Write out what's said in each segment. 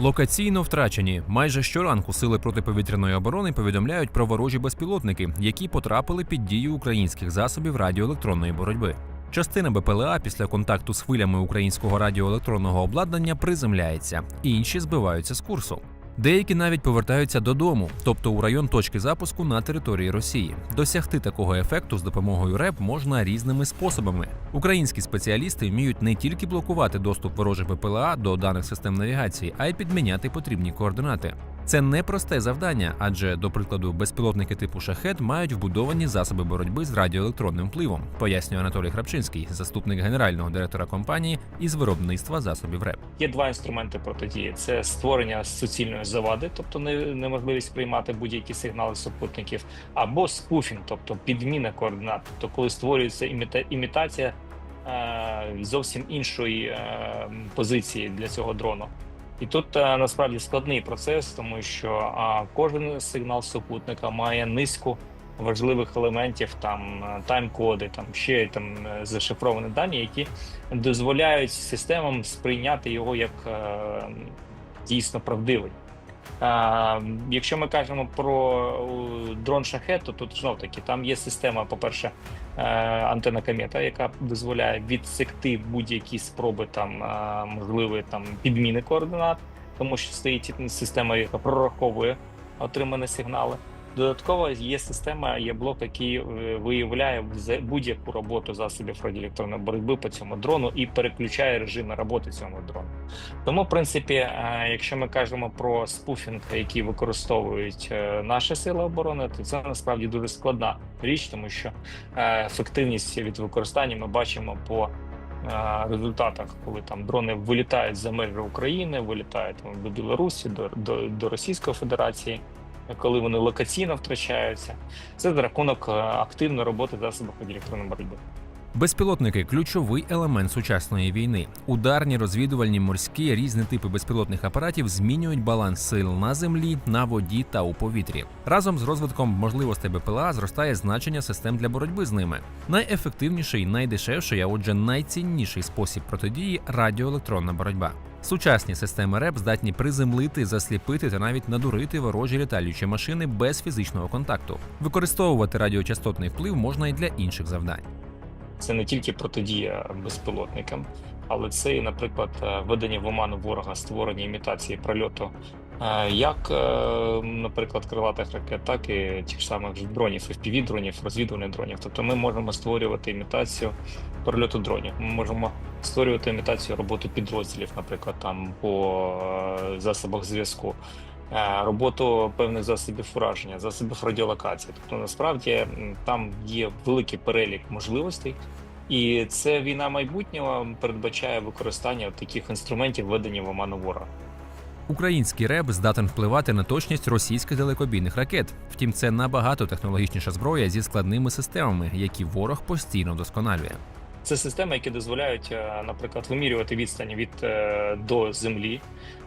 Локаційно втрачені майже щоранку сили протиповітряної оборони повідомляють про ворожі безпілотники, які потрапили під дію українських засобів радіоелектронної боротьби. Частина БПЛА після контакту з хвилями українського радіоелектронного обладнання приземляється, інші збиваються з курсу. Деякі навіть повертаються додому, тобто у район точки запуску на території Росії. Досягти такого ефекту з допомогою РЕП можна різними способами. Українські спеціалісти вміють не тільки блокувати доступ ворожих БПЛА до даних систем навігації, а й підміняти потрібні координати. Це непросте завдання, адже, до прикладу, безпілотники типу шахет мають вбудовані засоби боротьби з радіоелектронним впливом, пояснює Анатолій Храпчинський, заступник генерального директора компанії із виробництва засобів РЕП. Є два інструменти протидії: це створення суцільної завади, тобто неможливість приймати будь-які сигнали супутників, або спуфінг, тобто підміна координат, тобто коли створюється іміта- імітація е, зовсім іншої е, позиції для цього дрону. І тут е, насправді складний процес, тому що кожен сигнал супутника має низку важливих елементів, там е, тайм-коди, там ще там е, зашифровані дані, які дозволяють системам сприйняти його як дійсно правдивий. Якщо ми кажемо про дрон шахет, то тут знов таки там є система, по-перше, е, антенна комета, яка дозволяє відсекти будь-які спроби там е, можливої там підміни координат, тому що стоїть система, яка прораховує отримані сигнали. Додатково є система, є блок, який е, виявляє будь-яку роботу засобів радіоелектронної боротьби по цьому дрону і переключає режими роботи цього дрону. Тому, в принципі, е, якщо ми кажемо про спуфінг, який використовують е, наші сили оборони, то це насправді дуже складна річ, тому що ефективність від використання ми бачимо по результатах, коли там дрони вилітають за межі України, вилітають там, до Білорусі, до, до, до Російської Федерації. Коли вони локаційно втрачаються, це за рахунок е, активної роботи засобів електронної боротьби. Безпілотники ключовий елемент сучасної війни. Ударні, розвідувальні, морські різні типи безпілотних апаратів змінюють баланс сил на землі, на воді та у повітрі. Разом з розвитком можливостей БПЛА зростає значення систем для боротьби з ними. Найефективніший, найдешевший, а отже, найцінніший спосіб протидії радіоелектронна боротьба. Сучасні системи РЕП здатні приземлити, засліпити та навіть надурити ворожі літаючі машини без фізичного контакту. Використовувати радіочастотний вплив можна і для інших завдань. Це не тільки протидія безпілотникам, але це і, наприклад, е, введення в оману ворога, створення імітації прольоту, е, як, е, наприклад, крилатих ракет, так і тих самих дронів, fpv дронів, розвідувальних дронів. Тобто ми можемо створювати імітацію прольоту дронів. Ми можемо створювати імітацію роботи підрозділів, наприклад, там по засобах зв'язку. Е, Роботу певних засобів ураження, засобів радіолокації. Тобто, насправді там є великий перелік можливостей, і це війна майбутнього передбачає використання таких інструментів ведення в оману ворога. Український РЕБ здатен впливати на точність російських далекобійних ракет. Втім, це набагато технологічніша зброя зі складними системами, які ворог постійно вдосконалює. Це системи, які дозволяють, е, наприклад, вимірювати відстані від е, до землі,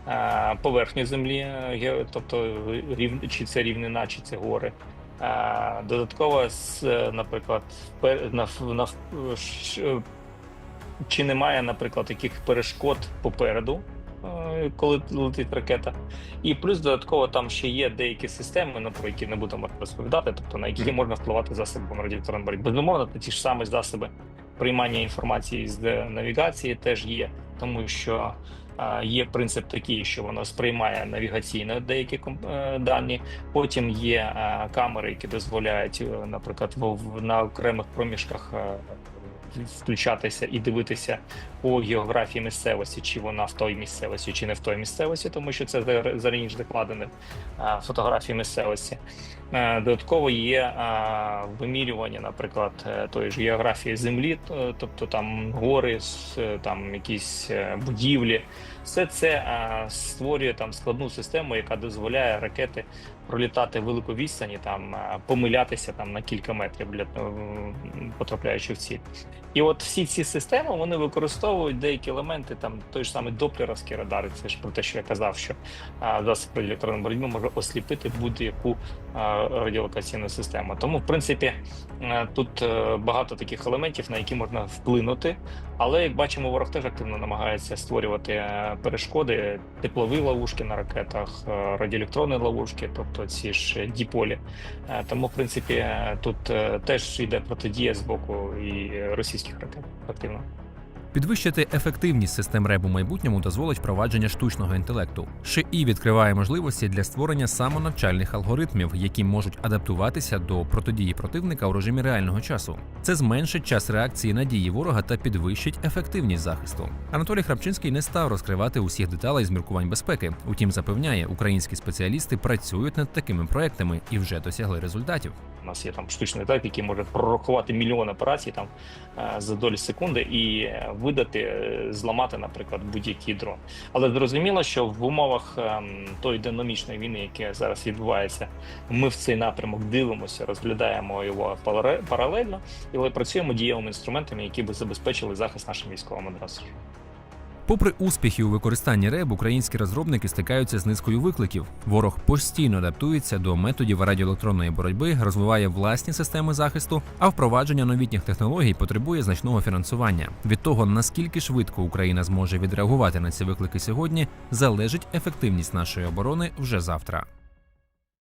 е, поверхню землі, тобто чи це рівнина, чи це гори. Додатково, наприклад, чи немає, наприклад, таких перешкод попереду, коли летить ракета. І плюс додатково там ще є деякі системи, ну, про які не будемо розповідати, тобто на які можна впливати засобами радіоелектронної боротьби. Безумовно, ті ж самі засоби приймання інформації з е, навігації теж є, тому що е, є принцип такий, що воно сприймає навігаційно деякі е, дані. Потім є камери, які дозволяють, наприклад, в- на окремих проміжках. Включатися і дивитися по географії місцевості, чи вона в той місцевості, чи не в той місцевості, тому що це за- зараніше закладені е, фотографії місцевості. Е, Додатково є вимірювання, наприклад, е, тої ж географії землі, тобто там гори, е, там якісь будівлі. Все це е, створює там складну систему, яка дозволяє ракети пролітати велику відстані, там е, помилятися там на кілька метрів для е, потрапляючи в ціль. І от всі ці системи вони використовують деякі елементи, там той ж самий доплеровський радар. Це ж про те, що я казав, що а, засіб боротьби може осліпити будь-яку радіолокаційну систему. Тому, в принципі, тут багато таких елементів, на які можна вплинути. Але як бачимо, ворог теж активно намагається створювати перешкоди, теплові ловушки на ракетах, е, радіоелектронні ловушки, тобто ці ж діполі. Е, Тому, в принципі, е, тут теж йде протидія з боку і російських ракет активно. Підвищити ефективність систем РЕБ у майбутньому дозволить впровадження штучного інтелекту. ШИІ відкриває можливості для створення самонавчальних алгоритмів, які можуть адаптуватися до протидії противника у режимі реального часу. Це зменшить час реакції на дії ворога та підвищить ефективність захисту. Анатолій Храпчинський не став розкривати усіх деталей з міркувань безпеки. Утім, запевняє, українські спеціалісти працюють над такими проектами і вже досягли результатів. У нас є там штучний інтелект, який може прорахувати мільйон операцій там е, за долі секунди і е, видати, е, зламати, наприклад, будь-який дрон. Але зрозуміло, що в умовах ем, тої динамічної війни, яка зараз відбувається, ми в цей напрямок дивимося, розглядаємо його паралельно, але працюємо дієвими інструментами, які би забезпечили захист нашим військовим одразу. Попри успіхи у використанні РЕБ, українські розробники стикаються з низкою викликів. Ворог постійно адаптується до методів радіоелектронної боротьби, розвиває власні системи захисту, а впровадження новітніх технологій потребує значного фінансування. Від того наскільки швидко Україна зможе відреагувати на ці виклики сьогодні, залежить ефективність нашої оборони вже завтра.